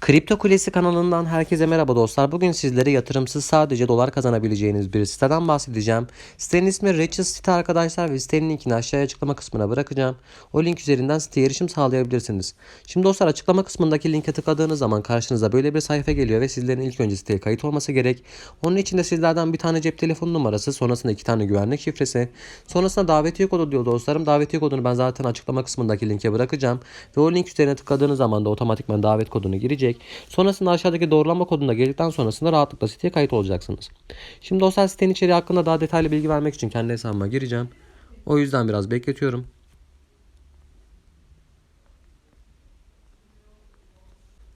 Kripto Kulesi kanalından herkese merhaba dostlar. Bugün sizlere yatırımsız sadece dolar kazanabileceğiniz bir siteden bahsedeceğim. Sitenin ismi Riches site arkadaşlar ve sitenin linkini aşağıya açıklama kısmına bırakacağım. O link üzerinden siteye erişim sağlayabilirsiniz. Şimdi dostlar açıklama kısmındaki linke tıkladığınız zaman karşınıza böyle bir sayfa geliyor ve sizlerin ilk önce siteye kayıt olması gerek. Onun için de sizlerden bir tane cep telefonu numarası, sonrasında iki tane güvenlik şifresi, sonrasında davetiye kodu diyor dostlarım. Davetiye kodunu ben zaten açıklama kısmındaki linke bırakacağım. Ve o link üzerine tıkladığınız zaman da otomatikman davet kodunu girecek. Sonrasında aşağıdaki doğrulama koduna girdikten sonrasında rahatlıkla siteye kayıt olacaksınız. Şimdi dostlar sitenin içeriği hakkında daha detaylı bilgi vermek için kendi hesabıma gireceğim. O yüzden biraz bekletiyorum.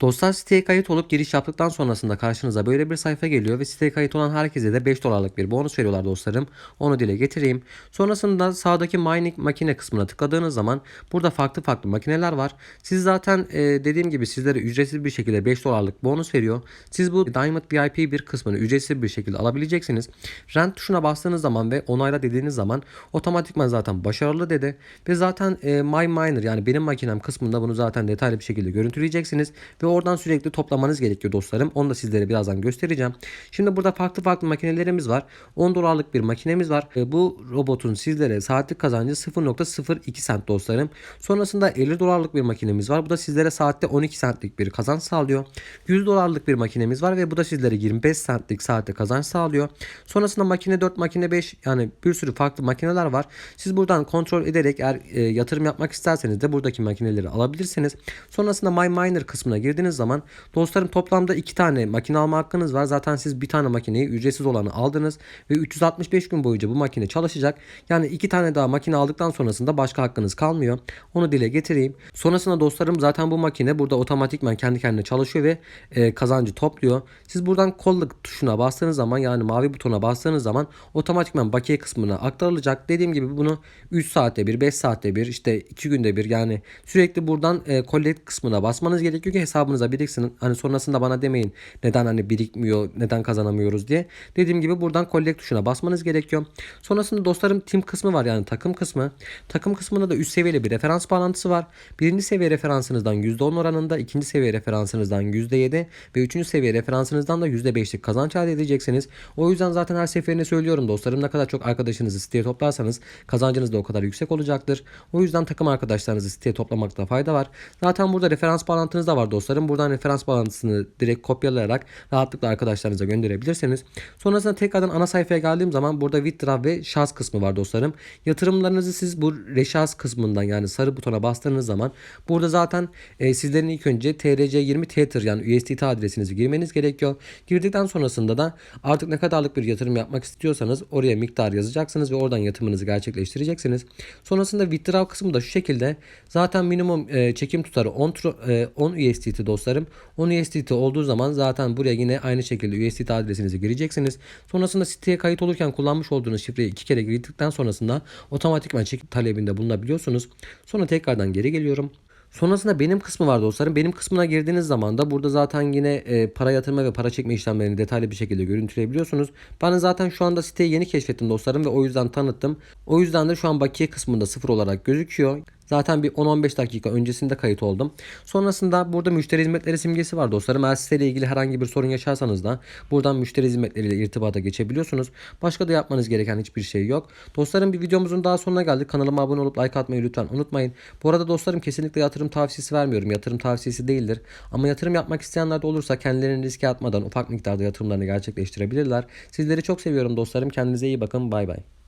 Dostlar siteye kayıt olup giriş yaptıktan sonrasında karşınıza böyle bir sayfa geliyor ve siteye kayıt olan herkese de 5 dolarlık bir bonus veriyorlar dostlarım. Onu dile getireyim. Sonrasında sağdaki mining makine kısmına tıkladığınız zaman burada farklı farklı makineler var. Siz zaten e, dediğim gibi sizlere ücretsiz bir şekilde 5 dolarlık bonus veriyor. Siz bu Diamond VIP bir kısmını ücretsiz bir şekilde alabileceksiniz. Rent tuşuna bastığınız zaman ve onayla dediğiniz zaman otomatikman zaten başarılı dedi. Ve zaten e, My Miner yani benim makinem kısmında bunu zaten detaylı bir şekilde görüntüleyeceksiniz. Ve oradan sürekli toplamanız gerekiyor dostlarım. Onu da sizlere birazdan göstereceğim. Şimdi burada farklı farklı makinelerimiz var. 10 dolarlık bir makinemiz var. Bu robotun sizlere saatlik kazancı 0.02 sent dostlarım. Sonrasında 50 dolarlık bir makinemiz var. Bu da sizlere saatte 12 centlik bir kazanç sağlıyor. 100 dolarlık bir makinemiz var ve bu da sizlere 25 centlik saatte kazanç sağlıyor. Sonrasında makine 4, makine 5 yani bir sürü farklı makineler var. Siz buradan kontrol ederek eğer e, yatırım yapmak isterseniz de buradaki makineleri alabilirsiniz. Sonrasında My Miner kısmına girdiğiniz zaman dostlarım toplamda 2 tane makine alma hakkınız var. Zaten siz bir tane makineyi ücretsiz olanı aldınız ve 365 gün boyunca bu makine çalışacak. Yani 2 tane daha makine aldıktan sonrasında başka hakkınız kalmıyor. Onu dile getireyim. Sonrasında dostlarım zaten bu makine burada otomatikman kendi kendine çalışıyor ve e, kazancı topluyor. Siz buradan kolluk tuşuna bastığınız zaman yani mavi butona bastığınız zaman otomatikman bakiye kısmına aktarılacak. Dediğim gibi bunu 3 saatte bir, 5 saatte bir, işte 2 günde bir yani sürekli buradan e, kısmına basmanız gerekiyor ki hesabınıza biriksin. Hani sonrasında bana demeyin neden hani birikmiyor, neden kazanamıyoruz diye. Dediğim gibi buradan collect tuşuna basmanız gerekiyor. Sonrasında dostlarım team kısmı var yani takım kısmı. Takım kısmında da üst seviyeli bir referans bağlantısı var. Birinci seviye referansınızdan %10 oranında, ikinci seviye referansınızdan %7 ve üçüncü seviye referansınızdan da %5'lik kazanç elde edeceksiniz. O yüzden zaten her seferinde söylüyorum dostlarım ne kadar çok arkadaşınızı siteye toplarsanız kazancınız da o kadar yüksek olacaktır. O yüzden takım arkadaşlarınızı siteye toplamakta fayda var. Zaten burada referans bağlantınız da var dostlarım. Buradan referans bağlantısını direkt kopyalayarak rahatlıkla arkadaşlarınıza gönderebilirsiniz. Sonrasında tekrardan ana sayfaya geldiğim zaman burada withdraw ve şahs kısmı var dostlarım. Yatırımlarınızı siz bu reşas kısmından yani sarı butona bastığınız zaman burada zaten e, sizlerin ilk önce TRC20 Tether yani USDT adresinizi girmeniz gerekiyor. Girdikten sonrasında da artık ne kadarlık bir yatırım yapmak istiyorsanız oraya miktar yazacaksınız ve oradan yatırımınızı gerçekleştireceksiniz. Sonrasında withdraw kısmı da şu şekilde. Zaten minimum e, çekim tutarı 10, tro- e, 10 USDT dostlarım. 10 USDT olduğu zaman zaten buraya yine aynı şekilde USDT adresinizi gireceksiniz. Sonrasında siteye kayıt olurken kullanmış olduğunuz şifreyi iki kere girdikten sonrasında otomatikman çekim talebinde bulunabiliyorsunuz. Sonra tekrardan geri geliyorum. Sonrasında benim kısmı var dostlarım. Benim kısmına girdiğiniz zaman da burada zaten yine e, para yatırma ve para çekme işlemlerini detaylı bir şekilde görüntüleyebiliyorsunuz. Ben zaten şu anda siteyi yeni keşfettim dostlarım ve o yüzden tanıttım. O yüzden de şu an bakiye kısmında sıfır olarak gözüküyor. Zaten bir 10-15 dakika öncesinde kayıt oldum. Sonrasında burada müşteri hizmetleri simgesi var dostlarım. Eğer siteyle ilgili herhangi bir sorun yaşarsanız da buradan müşteri hizmetleriyle irtibata geçebiliyorsunuz. Başka da yapmanız gereken hiçbir şey yok. Dostlarım bir videomuzun daha sonuna geldik. Kanalıma abone olup like atmayı lütfen unutmayın. Bu arada dostlarım kesinlikle yatırım tavsiyesi vermiyorum. Yatırım tavsiyesi değildir. Ama yatırım yapmak isteyenler de olursa kendilerini riske atmadan ufak miktarda yatırımlarını gerçekleştirebilirler. Sizleri çok seviyorum dostlarım. Kendinize iyi bakın. Bay bay.